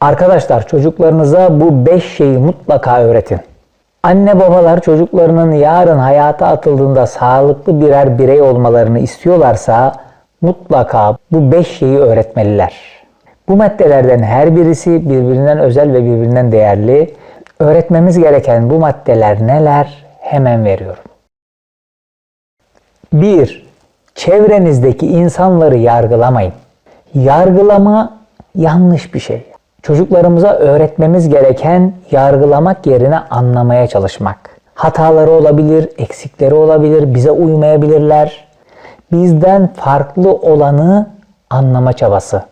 Arkadaşlar çocuklarınıza bu 5 şeyi mutlaka öğretin. Anne babalar çocuklarının yarın hayata atıldığında sağlıklı birer birey olmalarını istiyorlarsa mutlaka bu 5 şeyi öğretmeliler. Bu maddelerden her birisi birbirinden özel ve birbirinden değerli. Öğretmemiz gereken bu maddeler neler? Hemen veriyorum. 1. Çevrenizdeki insanları yargılamayın. Yargılama yanlış bir şey. Çocuklarımıza öğretmemiz gereken yargılamak yerine anlamaya çalışmak. Hataları olabilir, eksikleri olabilir, bize uymayabilirler. Bizden farklı olanı anlama çabası.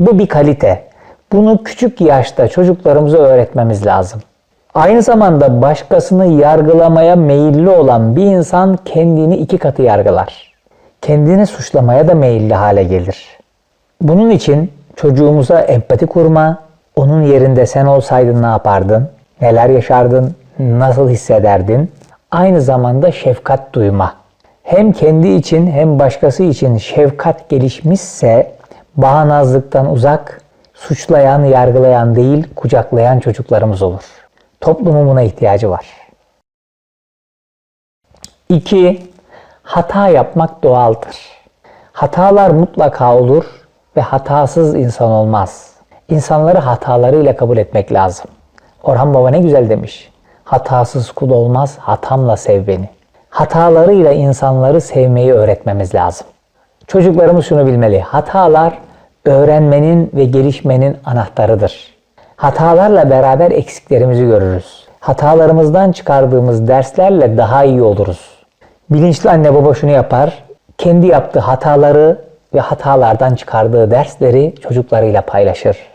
Bu bir kalite. Bunu küçük yaşta çocuklarımıza öğretmemiz lazım. Aynı zamanda başkasını yargılamaya meyilli olan bir insan kendini iki katı yargılar. Kendini suçlamaya da meyilli hale gelir. Bunun için çocuğumuza empati kurma, onun yerinde sen olsaydın ne yapardın, neler yaşardın, nasıl hissederdin, aynı zamanda şefkat duyma. Hem kendi için hem başkası için şefkat gelişmişse bağnazlıktan uzak, suçlayan, yargılayan değil, kucaklayan çocuklarımız olur. Toplumun buna ihtiyacı var. 2. Hata yapmak doğaldır. Hatalar mutlaka olur ve hatasız insan olmaz. İnsanları hatalarıyla kabul etmek lazım. Orhan Baba ne güzel demiş. Hatasız kul olmaz, hatamla sev beni. Hatalarıyla insanları sevmeyi öğretmemiz lazım. Çocuklarımız şunu bilmeli. Hatalar öğrenmenin ve gelişmenin anahtarıdır. Hatalarla beraber eksiklerimizi görürüz. Hatalarımızdan çıkardığımız derslerle daha iyi oluruz. Bilinçli anne baba şunu yapar. Kendi yaptığı hataları ve hatalardan çıkardığı dersleri çocuklarıyla paylaşır.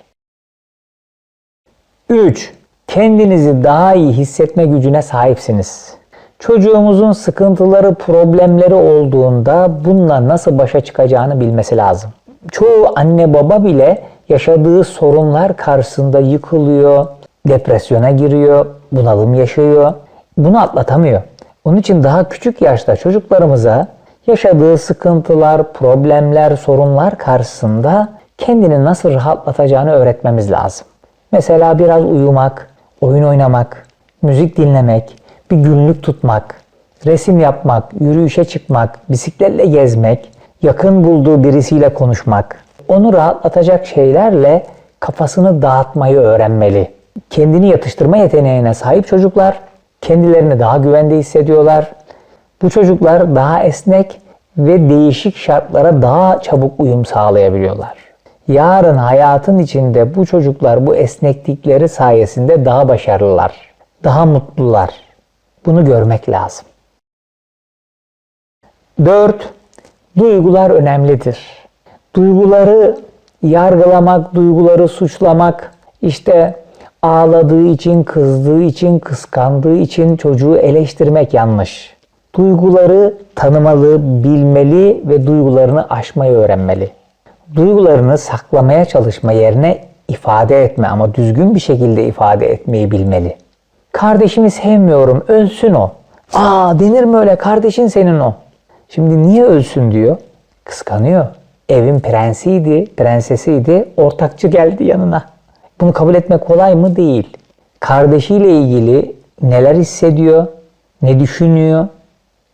3. Kendinizi daha iyi hissetme gücüne sahipsiniz. Çocuğumuzun sıkıntıları, problemleri olduğunda bununla nasıl başa çıkacağını bilmesi lazım. Çoğu anne baba bile yaşadığı sorunlar karşısında yıkılıyor, depresyona giriyor, bunalım yaşıyor. Bunu atlatamıyor. Onun için daha küçük yaşta çocuklarımıza yaşadığı sıkıntılar, problemler, sorunlar karşısında kendini nasıl rahatlatacağını öğretmemiz lazım. Mesela biraz uyumak, oyun oynamak, müzik dinlemek, bir günlük tutmak, resim yapmak, yürüyüşe çıkmak, bisikletle gezmek, yakın bulduğu birisiyle konuşmak, onu rahatlatacak şeylerle kafasını dağıtmayı öğrenmeli. Kendini yatıştırma yeteneğine sahip çocuklar kendilerini daha güvende hissediyorlar. Bu çocuklar daha esnek ve değişik şartlara daha çabuk uyum sağlayabiliyorlar. Yarın hayatın içinde bu çocuklar bu esneklikleri sayesinde daha başarılılar, daha mutlular. Bunu görmek lazım. 4. Duygular önemlidir. Duyguları yargılamak, duyguları suçlamak, işte ağladığı için, kızdığı için, kıskandığı için çocuğu eleştirmek yanlış. Duyguları tanımalı, bilmeli ve duygularını aşmayı öğrenmeli. Duygularını saklamaya çalışma yerine ifade etme ama düzgün bir şekilde ifade etmeyi bilmeli. Kardeşimi sevmiyorum, ölsün o. Aa denir mi öyle kardeşin senin o. Şimdi niye ölsün diyor? Kıskanıyor. Evin prensiydi, prensesiydi, ortakçı geldi yanına. Bunu kabul etmek kolay mı? Değil. Kardeşiyle ilgili neler hissediyor, ne düşünüyor,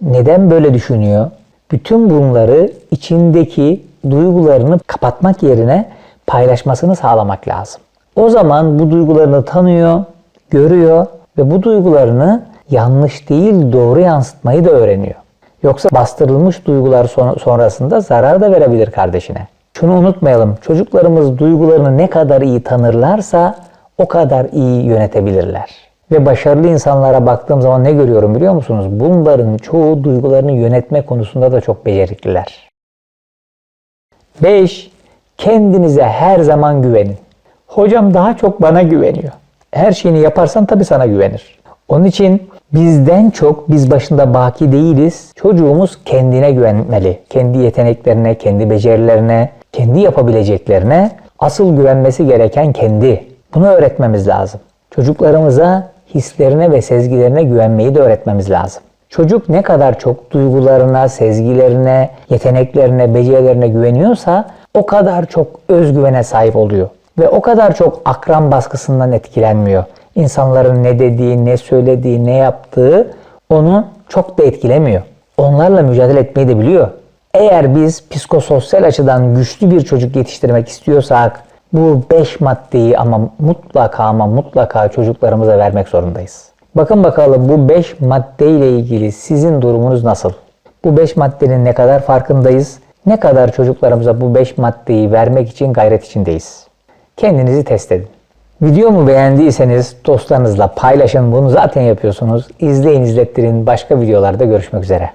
neden böyle düşünüyor? Bütün bunları içindeki duygularını kapatmak yerine paylaşmasını sağlamak lazım. O zaman bu duygularını tanıyor, görüyor ve bu duygularını yanlış değil doğru yansıtmayı da öğreniyor. Yoksa bastırılmış duygular sonrasında zarar da verebilir kardeşine. Şunu unutmayalım. Çocuklarımız duygularını ne kadar iyi tanırlarsa o kadar iyi yönetebilirler. Ve başarılı insanlara baktığım zaman ne görüyorum biliyor musunuz? Bunların çoğu duygularını yönetme konusunda da çok becerikliler. 5. Kendinize her zaman güvenin. Hocam daha çok bana güveniyor. Her şeyini yaparsan tabii sana güvenir. Onun için bizden çok biz başında baki değiliz. Çocuğumuz kendine güvenmeli. Kendi yeteneklerine, kendi becerilerine, kendi yapabileceklerine asıl güvenmesi gereken kendi. Bunu öğretmemiz lazım. Çocuklarımıza hislerine ve sezgilerine güvenmeyi de öğretmemiz lazım. Çocuk ne kadar çok duygularına, sezgilerine, yeteneklerine, becerilerine güveniyorsa o kadar çok özgüvene sahip oluyor. Ve o kadar çok akran baskısından etkilenmiyor. İnsanların ne dediği, ne söylediği, ne yaptığı onu çok da etkilemiyor. Onlarla mücadele etmeyi de biliyor. Eğer biz psikososyal açıdan güçlü bir çocuk yetiştirmek istiyorsak bu 5 maddeyi ama mutlaka ama mutlaka çocuklarımıza vermek zorundayız. Bakın bakalım bu 5 madde ile ilgili sizin durumunuz nasıl? Bu 5 maddenin ne kadar farkındayız? Ne kadar çocuklarımıza bu 5 maddeyi vermek için gayret içindeyiz? Kendinizi test edin. Videomu beğendiyseniz dostlarınızla paylaşın. Bunu zaten yapıyorsunuz. İzleyin izlettirin. Başka videolarda görüşmek üzere.